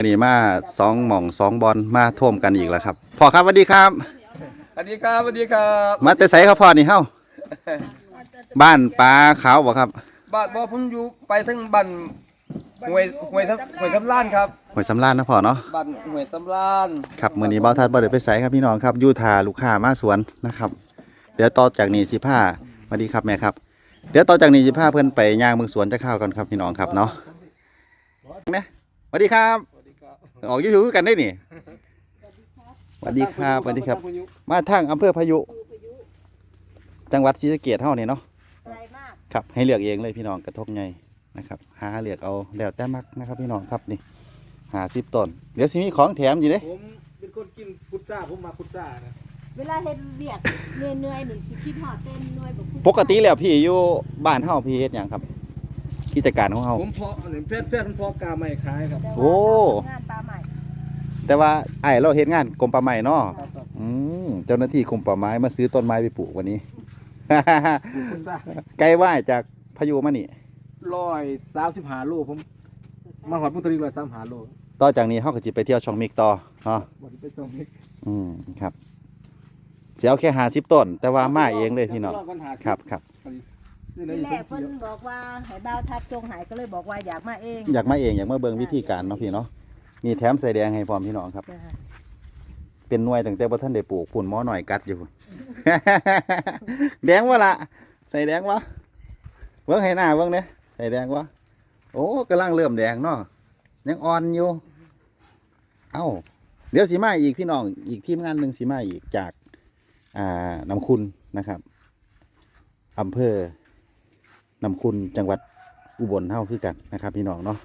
วันนี้มาสองหม่องสองบอลมาท่วมกันอีกแล้วครับพ่อครับสวัสดีครับ สวัสดีครับสวัสดีครับมาแต่ไสครับพ่อนี่เฮ้าบ้านปลาขาวบ่ครับบ้านบ่ผมอยู่ไปทั้งบ้านหวยหวยทับหวยทับล้านครับหวยสำรานนะพ่อเนาะบ้านหวยทับล้านครับมื้อนี้เบ้าทัดบ่ได้ไปไสครับพี่น้องครับอยู่ทาลูกค้ามาสวนนะครับ เดี๋ยวต่อจากนี้สิพาสวัสดีครับแม่ครับ เดี๋ยวต่อจากนี้สิพาเพิ่นไปย่างเมืองสวนจะข้าวกันครับพี่น้องครับเนาะนะสวัสดีครับ ออกยูทูบกันได้นี่สวัสดีครับสวัสดีครับ มาทางอำเภอพายุ จังหวัดศรีสะเกษเฮานี่เนาะไกลมากครับให้เลือกเองเลยพี่น้องกระทบไงนะครับ หาเลือกเอาแล้วแต่มักนะครับ พี่น้องครับนี่หาสิบต้นเดี๋ยวสิมีของแถมอยู่เด้ผมเป็นคนกินพุทราผมมาพุทรานะเวลาเฮ็ดเวียกเหนื่อยๆนี่สิคิดฮอดเต้นเหนื่อยบ่คุ้มปกติแล้วพี่อยู่บ้านเฮาพี่เฮ็ดหยังครับ กิจการของเฮาผมเพาะเนี่ยแพทย์แพทย์ผมเพาะกาไม่ขายครับแต่ว่าโอ้ งานปลาใหม่แต่ว่าไอ้เราเฮ็ดงานกรมป่าไม้เนาะครับครับอืมเจ้าหน้าที่กรมป่าไม้มาซื้อต้นไม้ไปปลูกวันนี้พุทราไกลว่ายจากพายุมานี่ ร้อยสามสิบห้าโลผมมาหอดพุทธรีร้อยสามห้าโลต่อจากนี้เฮาก็สิไปเที่ยวช่องมิกต่อเนาะบไดไปส่งนี่อืมครับสิเอาแค่50ต้น แต่ว่ามาเองเลยพี่น้องดี๋วรกัหาสิครับครับนี่นะที่อยู่แรตรกงเพิ่นเดียวบอกว่าให้บ่าวทัดจงหายก็เลยบอกว่าอยากมาเองอยากมาเองอยากมาเบิ่งวิธีการเนาะพี่เนาะมีแถมใส่แดงให้พร้อมพี่น้องครับ จ้ะเป็นหน่วยตั้งแต่บ่ทันได้ปลูกปุ่นหมอหน่อยกัดอยู่ แดงวะละใส่แดงวะเบิ่งให้หน้าเบิ่งเนี่ยใส่แดงวะโอ้กำลังเริ่มแดงเนาะยังอ่อนอยู่ เอ้า เดี๋ยวสีมาอีกพี่น้องอีกทีมงานหนึ่งสีมาอีกจาก อ่าน้ำคุณนะครับอำเภอ น้ำคุณจังหวัดอุบลเท่าคือกันนะครับพี่น้องเนาะ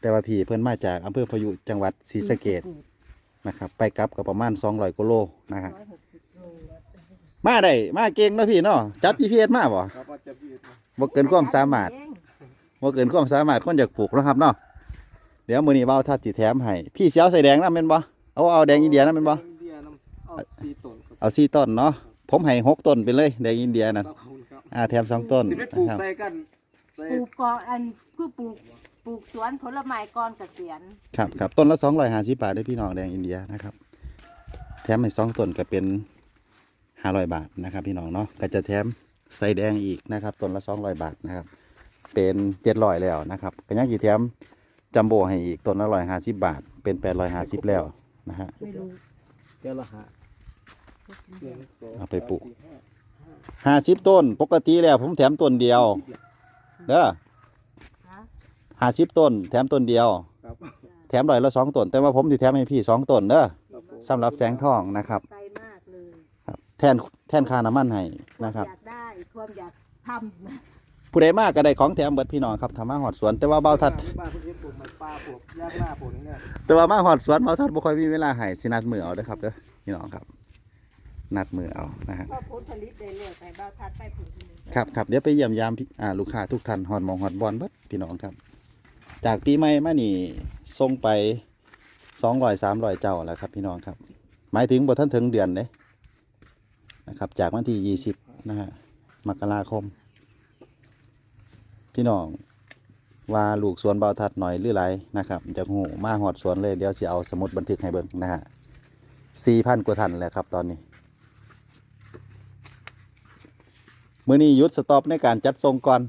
แต่ว่าพี่เพิ่นมาจากอำเภอพายุจังหวัดศรีสะเกดนะครับไปกลับก็ประมาณ200กิโลนะฮะ160โลมาได้มาเก่งเนาะพี่เนาะจับ GPS มาบ่ครับว่าจะพี่บ่เกินความสามารถเองบ่เกินความสามารถคนอยากปลูกเนาะครับเนาะเดี๋ยวมื้อนี้เว้าทัดสิแถมให้พี่สิเอาใส่แดงนำแม่นบ่เอาเอาแดงอินเดียนำแม่นบ่อินเดียน้ำเอาสี่ต้นครับเอา4ต้นเนาะผมให้หกต้นไปเลยแดงอินเดียนั่นข อบคุณครับอ่าแถมสองต้นสิไปปลูกนะครับใส่กันใส่ปลูกก่อนอันคือปลูกปลูกสวนผลไม้ก่อนเกษียณครับครับต้นละ250บาทเด้อพี่น้องแดงอินเดียนะครับ แถมให้สองต้นก็เป็น500บาทนะครับพี่น้องเนาะก็จะแถมใส่แดงอีกนะครับต้นละ200บาทนะครับ เป็นเจ็ดร้อยแล้วนะครับก็ยังกี่แถมจัมโบ้ให้อีกต้นละร้อยห้าสิบบาท เป็นแปดร้อยห้าสิบแล้วนะฮะ ไม่รู้เจ้าละหาหนึ่งสงเอาไปปลูกสี่ห้า ห้าสิบต้น ปกติแล้วผมแถมต้นเดียวเด้อนะห้าสิบต้น แถมต้นเดียว ครับแถมร้อยละสองต้น แต่ว่าผมสิแถมให้พี่สองต้นเด้อครับผมสำหรับแสงทองนะครับไกลมากเลยครับ แทนแทนค่าน้ำมันให้นะครับ อยากได้ความอยากทำนะผู้ใดมากก็ได้ของแถมเบิดพี่น้องครับทำมาหอดสวน แต่ว่าเบาทัด บ้านเพิ่นเฮ็ดปลูกไม้ปลาปลูกยางหน้าปลูกนี่เนี่ย แต่ว่ามาหอดสวนเบาทัดบ่ค่อยมีเวลาให้สินัดมือเอาเด้อครับเด้อพี่น้องครับ นัดมือเอานะฮะก็ผลผลิตได้เรื่อยไปบ่าวทัดไปผลผลิตครับครับเดี๋ยวไปเยี่ยมยามพี่อ่าลูกค้าทุกท่านฮอดหมองฮอดบอลเบิดพี่น้องครับ จากปีใหม่มานี่ส่งไปสองร้อยสามร้อยเจ้าแล้วครับพี่น้องครับ หมายถึงบ่ท่านถึงเดือนเด้นะครับ จากวันที่ยี่สิบนะฮะมกราคม พี่น้องว่าลูกสวนเบาทัดหน่อยหรือไรนะครับจากหูมาหอดสวนเลยเดี๋ยวสิเอาสมุดบันทึกให้เบิ่งนะฮะสี่พันกว่าท่านแล้วครับตอนนี้ มื่อนี้หยุดสต็อปในการจัดทรงก่อน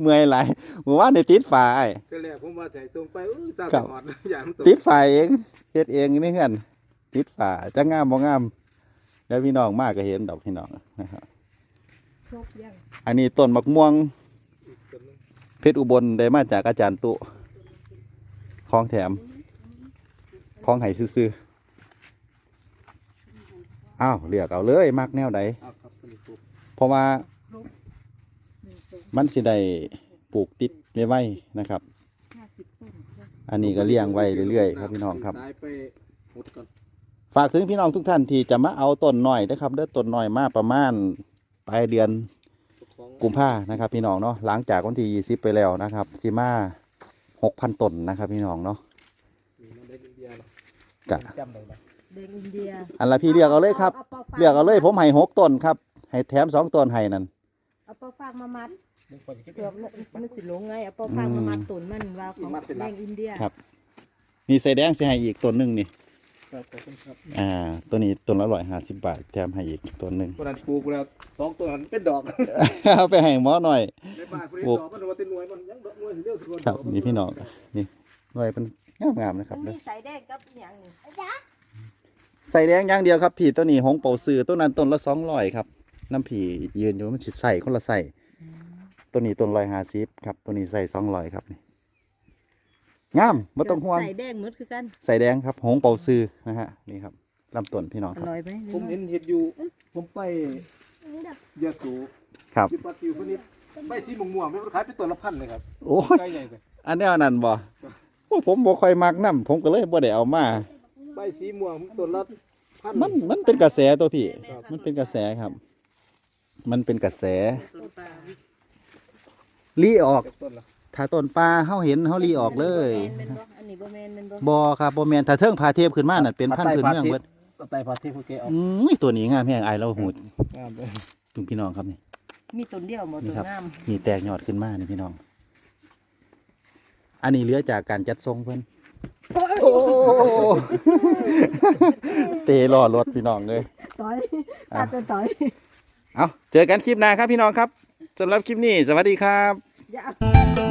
เมื่อยหลายเมื่อวานในติดฝาไอ้ก็แรกผมว่าใส่ส่งไปอู้สร้างครับหอดอย่างตกติดฝาเองเฮ็ดเองนี่เฮือนติดฝาจะงามบ่งาม แล้วพี่น้องมากก็เห็นดอกพี่น้องนะครับครบยังอันนี้ต้นมะม่วงอีกต้นหนึ่งเพชรอุบลได้มาจากอาจารย์ตุของแถมของไห้ซื่อๆอ้าวเลือกเอาเลยมักแนวใด เอาครับต้นนี้ปลูกเพราะว่าหนึ่งต้นมันสิได้ปลูกติดไว้ๆนะครับ ห้าสิบต้นอันนี้ก็เลี้ยงไว้เรื่อยๆครับพี่น้องครับ สายไปหดก่อนฝากถึงพี่น้องทุกท่านที่จะมาเอาต้นหน่อยนะครับเด้อต้นหน่อยมาประมาณปลายเดือนของกุมภานะครับพี่น้องเนาะหลังจากวันที่ 20 ไปแล้วนะครับสิมา6,000ต้นนะครับ พี่น้องเนาะนี่มันได้อินเดียเนาะกะจำได้ไหมเดงอินเดียอันละพี่เลือกเอาเลยครับปฟงเลือกเอาเลยผมให้หกต้นครับ ให้แถมสองต้นให้นั่นเอาปอฟางมามัดนึกว่าจะคิดเกือบมันสิหลงไงเอาปอฟางมามัดตุนมันว่าของแดงอินเดียครับนี่ใส่แดงสิให้อีกต้นหนึงนี่ครับขอบคุณครับอ่าตัวนี้ต้นละ150บาทแถมให้อีกต้นหนึงตัวนั้นปลูกแล้วสองตัวนั้นเป็นดอกเอาไปให้หมอหน่อยในบ้านพอดีปลูกดอกมันว่าเป็นหน่วยมันยังดอกหน่วยเดียวส่วนครับนี่พี่น้องนี่หน่วยเป็นงามๆนะครับมันเด้มีอสายแดงกับอหย่างนี้ใส่แดงอย่างเดียวครับพี่ตัวนี้หงเป่าซื้อตัวนั้นต้นละ200ครับ น้ำผียืนอยู่มันสิใส่คนละใส่ตัวนี้ต้น150ครับ ตัวนี้ใส่200ครับนี่งามบ่ต้องห่วงใส่แดงหมดคือกันใส่แดงครับ หงเป่าซื้อนะฮะนี่ครับลำต้นพี่น้องอครับ ร่อยไหมผมเห็นเห็ดอยู่ ผมไปยาสูครับอยู่ปัตติวพนิดใบสีม่วงๆไม่ขายเป็นตัวละพันเลยครับโอ้ย ใกล้ใหญ่เลยอันแนวนั้นบ่โอ้ผมบ่ค่อยมักนํผมก็เลยบ่ได้เอามา ใบสีม่วงตัวละพันมันมันเป็นกระแสตัวพี่ครับมันเป็นกระแสครับ มันเป็นกระแสลีออกจากต้นละถ้าต้นปลาเฮาเห็นเฮาลีออกเลยแมนบ่อันนี้บ่แมนแมนบ่บ่ครับบ่แม่นถ้าเทิงพาเทพขึ้นมานั่นเป็นพันธุ์พื้นเมืองเบิดไตพาเทพพวกแกเอาอุ้ยตัวนี้งามแฮงอายเราหูงามเลยจุงพี่น้องครับนี่ มีต้นเดียวบ่นี่ต้นครับ งามนี่แตกยอดขึ้นมานี่พี่น้อง อันนี้เหลือจากการจัดทรงเพิ่นโอ้เตะล้อรถพี่น้องเลยต่อยอะ ตัดต่อย เอาเจอกันคลิปหน้าครับพี่น้องครับสำหรับคลิปนี้ สวัสดีครับ